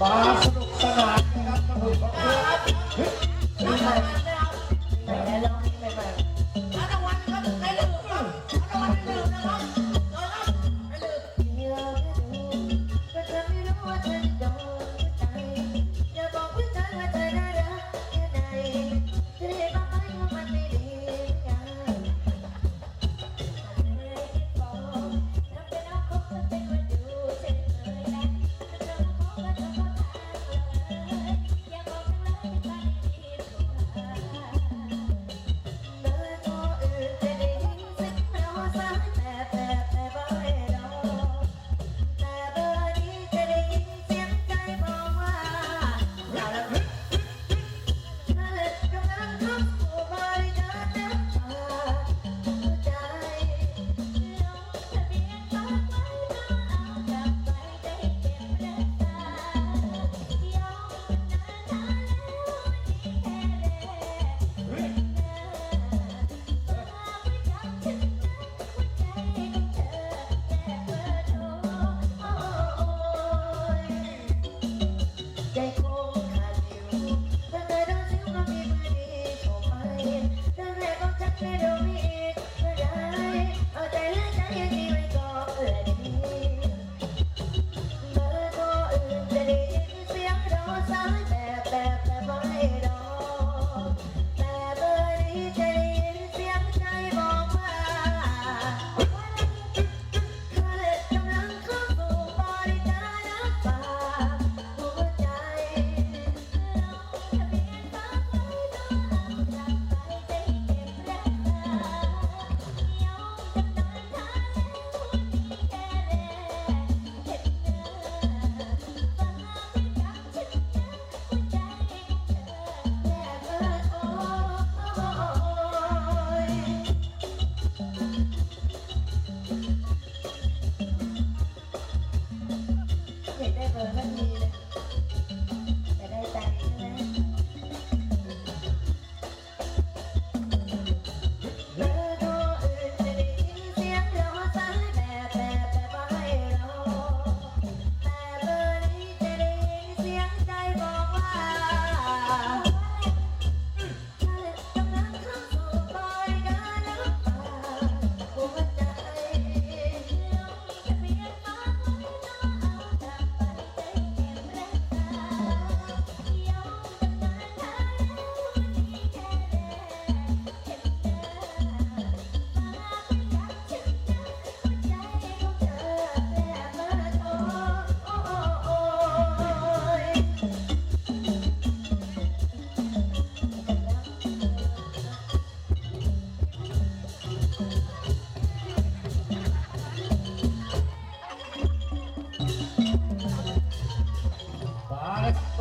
มาสนุกสนานนะครับ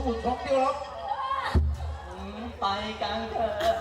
หุ่นช็องเดียวหรอไปกันเถอะ